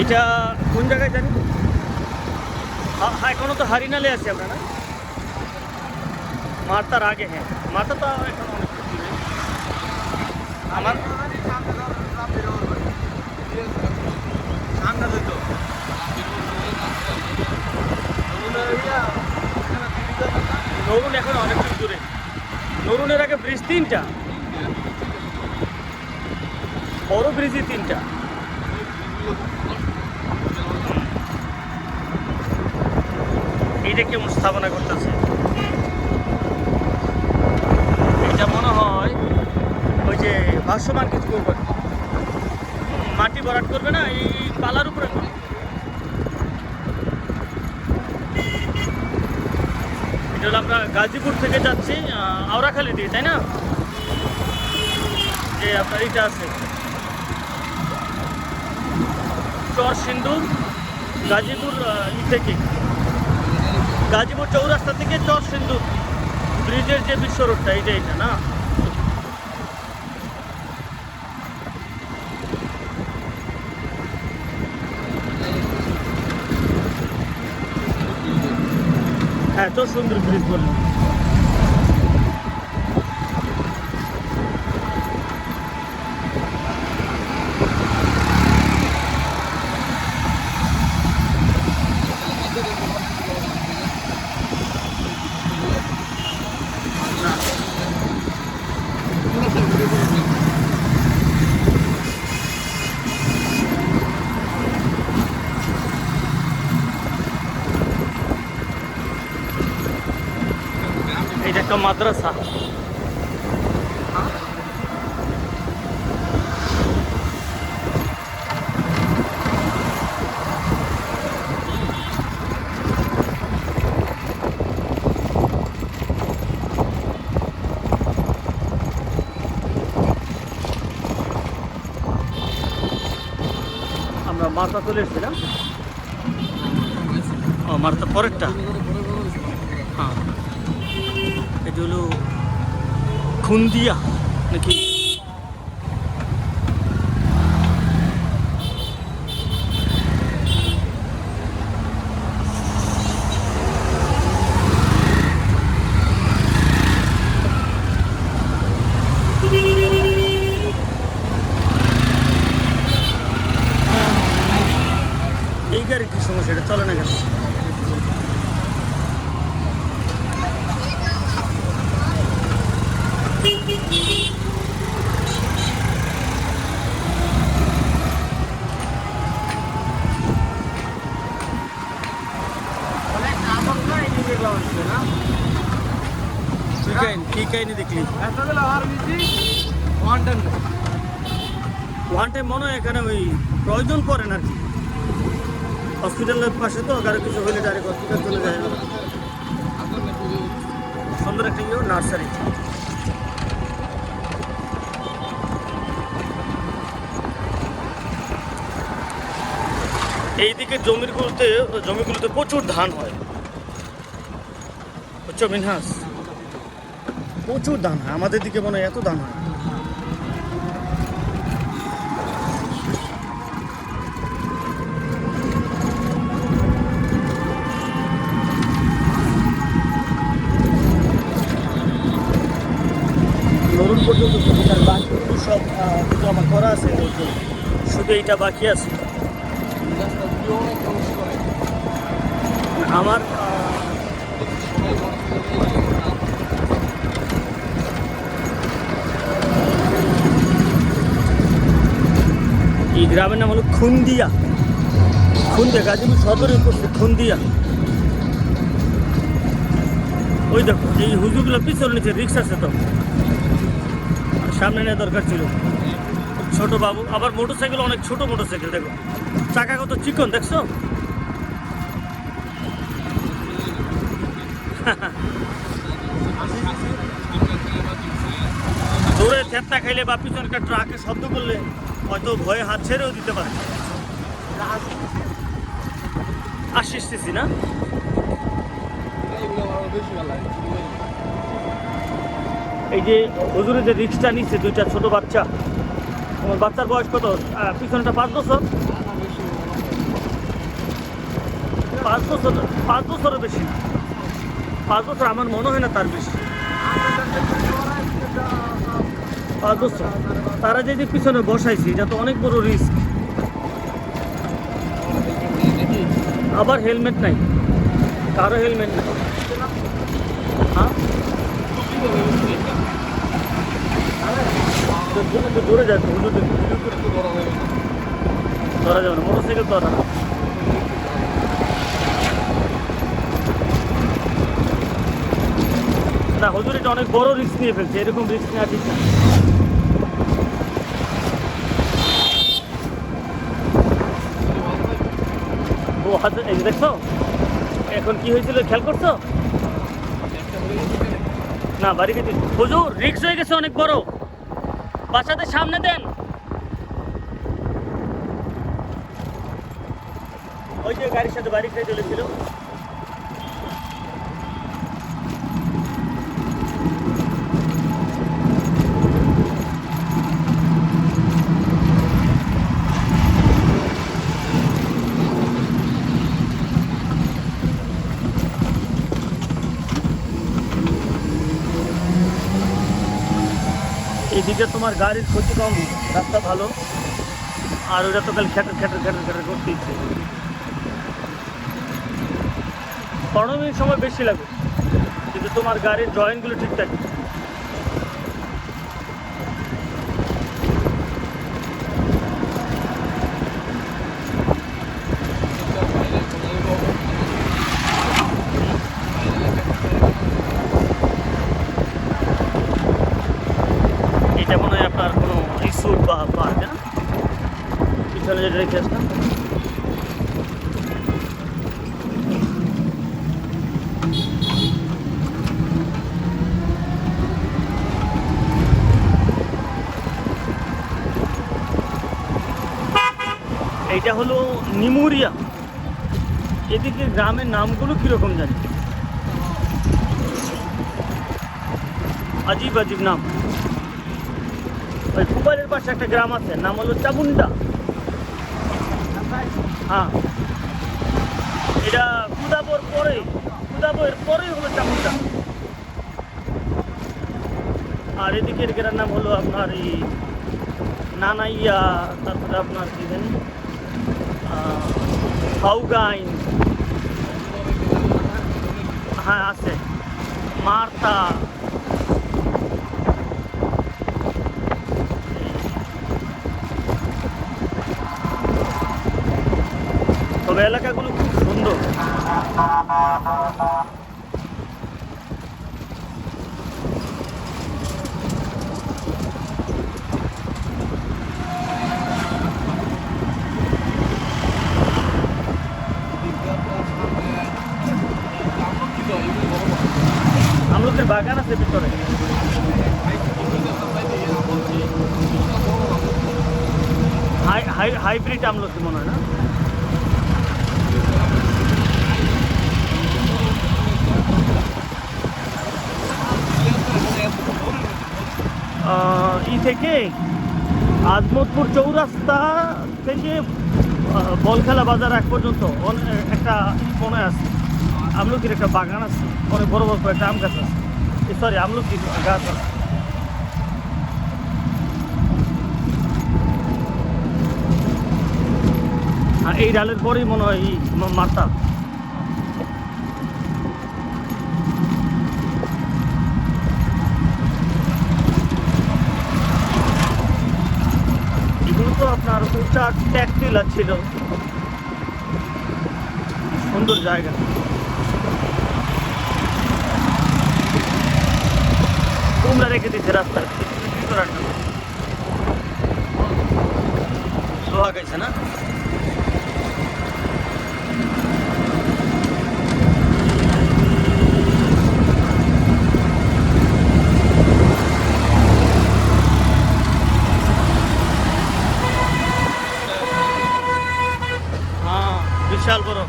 এটা কোন জায়গায় জানি? হ্যাঁ হ্যাঁ এখনও তো হারিনালে আছি আমরা, না? মারতার আগে হ্যাঁ। মারতা তো এখন অনেক। আমার নরুন এখন অনেক দূরে। নরুনের আগে ব্রিজ তিনটা। বড় ব্রিজই তিনটা। এইটা কেমন স্থাপনা করতেছে? এটা মনে হয় ওই যে ভাষ্যমান কিছু করবে। মাটি ভরাট করবে না, এই পালার উপরে। এটা হলো আমরা গাজীপুর থেকে যাচ্ছি আওরাখালি দিয়ে, তাই না? যে আপনার এটা আছে। চর সিন্ধু, গাজীপুর থেকে। গাজীপুর চৌরাস্তা থেকে চর সিন্ধু। ব্রিজের যে বিশ্ব রোডটা এটা এইটা না? হ্যাঁ চর সুন্দর ব্রিজ বললেন। মাদ্রাসা। আমরা মাথা এসেছিলাম। ও মারতা পরেরটা? হ্যাঁ। হলো খুন্দিয়া নাকি এই গাড়ি কি সমস্যা এটা চলে না কেন কি কাহিনী কি কাহিনী দেখলি ওয়ান টাইম মনে হয় এখানে ওই প্রয়োজন পড়ে না আর কি। হসপিটালের পাশে তো কারও কিছু হলে ডাইরেক্ট হসপিটাল চলে যায়। সুন্দর একটা ইয়ে নার্সারি এইদিকে জমিগুলোতে জমিগুলোতে প্রচুর ধান হয়। বুঝছ মিনহাস প্রচুর ধান হয় আমাদের দিকে মনে হয় এত দাম হয়। পর্যন্ত বাকি সব কিন্তু আমার করা আছে শুধু এইটা বাকি আছে। আমার এই গ্রামের নাম হলো খুন্দিয়া। খুন্দিয়া, গাজীপুর সদরে করছে খুন্দিয়া। ওই দেখো, এই হুজুগুলো পিছন নিচে রিক্সা আছে তো সামনে নেওয়া দরকার ছিল। ছোট বাবু, আবার মোটর সাইকেল অনেক ছোট মোটর সাইকেল দেখো। চাকা কত চিকন, দেখছ? দূরে থেপটা খাইলে বা পিছনে একটা ট্রাকে শব্দ করলে হয়তো ভয়ে হাত ছেড়েও দিতে পারে। আসিসতেছি না? এই যে হুজুরে যে রিক্সটা নিচ্ছে দুইটা ছোট বাচ্চা, তোমার বাচ্চার বয়স কত? পিছনটা পাঁচ বছর? পাঁচ বছর, পাঁচ বছরের বেশি না। পাঁচ বছর আমার মনে হয় না তার বেশি। পাঁচ বছর তারা যে যে পিছনে বসাইছে, এটা তো অনেক বড় রিস্ক আবার হেলমেট নাই। কারও হেলমেট নাই। হ্যাঁ? দূরে যাচ্ছে ধরা যাবে না মোটরসাইকেল ধরা না, হুজুর, এটা অনেক বড় রিস্ক নিয়ে ফেলছে, এরকম রিস্ক নেওয়া ঠিক না। ও, হাতে দেখছ? এখন কি হয়েছিল, খেয়াল করছ? না, বাড়ি গেছি হুজুর রিক্স হয়ে গেছে অনেক বড়। বাচ্চাদের সামনে দেন। ওই যে গাড়ির সাথে বাড়ি খেয়ে চলেছিল। এদিকে তোমার গাড়ির ক্ষতি কম, রাস্তা ভালো। আর ওরা তো কাল খেটার খেটার খেটার খেটার করতে ইচ্ছে পনেরো মিনিট সময় বেশি লাগে, কিন্তু তোমার গাড়ির জয়েন্টগুলো ঠিকঠাক মনে হয় আপনার কোনো ইস্যু বা পার্ক না পিছনে যেটা রেখে আসলাম এইটা হলো নিমুরিয়া। এদিকে গ্রামের নামগুলো কীরকম জানি? আজিব আজিব নাম। ওই কুবারের পাশে একটা গ্রাম আছে, নাম হলো চামুন্ডা হ্যাঁ। এটা কুদাবর পরে, কুদাবর পরেই হলো চামুন্ডা আর এদিকের গ্রামের নাম হলো আপনার এই নানাইয়া, তারপরে আপনার কি জানি? ফাউগাইন হ্যাঁ আছে। মার্তা। তবে এলাকাগুলো খুব সুন্দর। আমলকের বাগান আছে ভিতরে। হাই হাই, হাইব্রিড আমলকি মনে হয় না? ই থেকে আজমতপুর চৌরাস্তা থেকে বলখেলা বাজার এক পর্যন্ত। একটা মনে আছে। আমলকির একটা বাগান আছে। অনেক বড় বড় একটা আম গাছ আছে। সরি আমলকি গাছ আছে আর এই ডালের পরেই মনে হয় এই মা- মাতা এগুলো তো আপনার উঁচা ট্যাক্টিলা ছিল। সুন্দর জায়গা। তোমরা রেখে দিচ্ছে রাস্তার বিক্রি করার জন্য লোহা গেছে না হ্যাঁ বিশাল বড়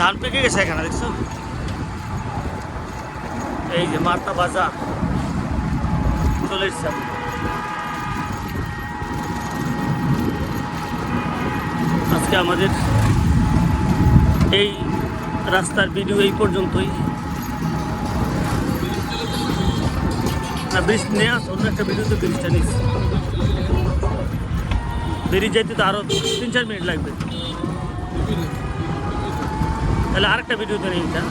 ধান পেকে গেছে এখানে, দেখছ? এই যে মার্তা বাজার চলে এসছে। আজকে আমাদের এই রাস্তার ভিডিও এই পর্যন্তই। না ব্রিজ নিয়ে আস, অন্য একটা ভিডিওতে ব্রিজটা নিস ব্রিজ যাইতে তো আরও তিন চার মিনিট লাগবে। তাহলে আরেকটা ভিডিওতে নিই এটা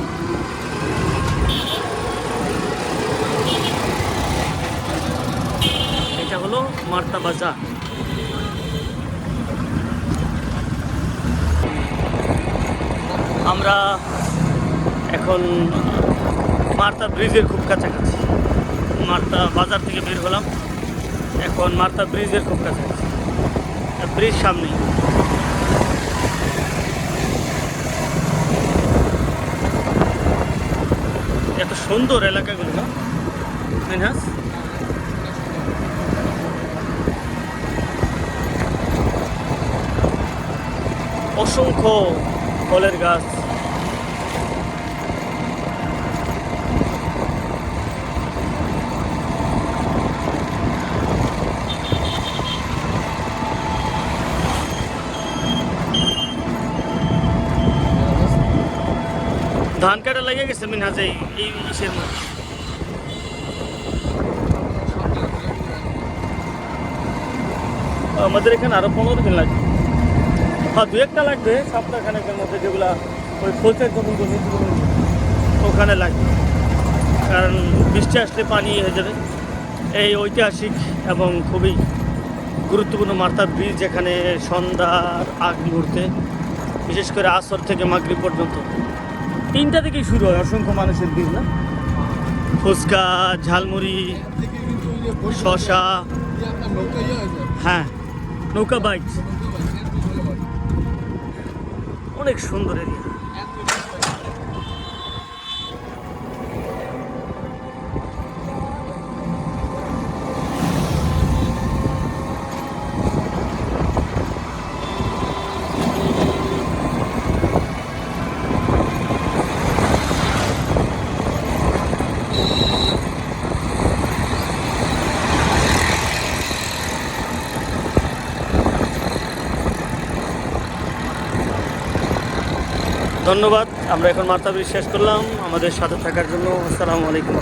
এটা হলো মার্তা বাজার। আমরা এখন মার্তা ব্রিজের খুব কাছাকাছি। মার্তা বাজার থেকে বের হলাম। এখন মার্তা ব্রিজের খুব কাছাকাছি। ব্রিজ সামনেই। এত সুন্দর এলাকাগুলো না? মিনহাস? অসংখ্য ফলের গাছ। ধান কাটা লেগে গেছে মিনহাজ এই ইসের মধ্যে। আমাদের এখানে আরও পনেরো দিন লাগবে। হ্যাঁ দু একটা লাগবে, সপ্তাহখানেকের মধ্যে যেগুলা ওই খোঁচের জমি জমি, ওখানে লাগবে। কারণ বৃষ্টি আসলে পানি হয়ে যাবে। এই ঐতিহাসিক এবং খুবই গুরুত্বপূর্ণ মার্তা ব্রিজ যেখানে সন্ধ্যার আগ মুহূর্তে, বিশেষ করে আসর থেকে মাগরি পর্যন্ত। তিনটা থেকেই শুরু হয় অসংখ্য মানুষের ভিড়, না? ফুচকা, ঝালমুড়ি শশা হ্যাঁ নৌকা বাইক। অনেক সুন্দর এরিয়া। ধন্যবাদ। আমরা এখন মার্তাবি শেষ করলাম। আমাদের সাথে থাকার জন্য আসসালামু আলাইকুম।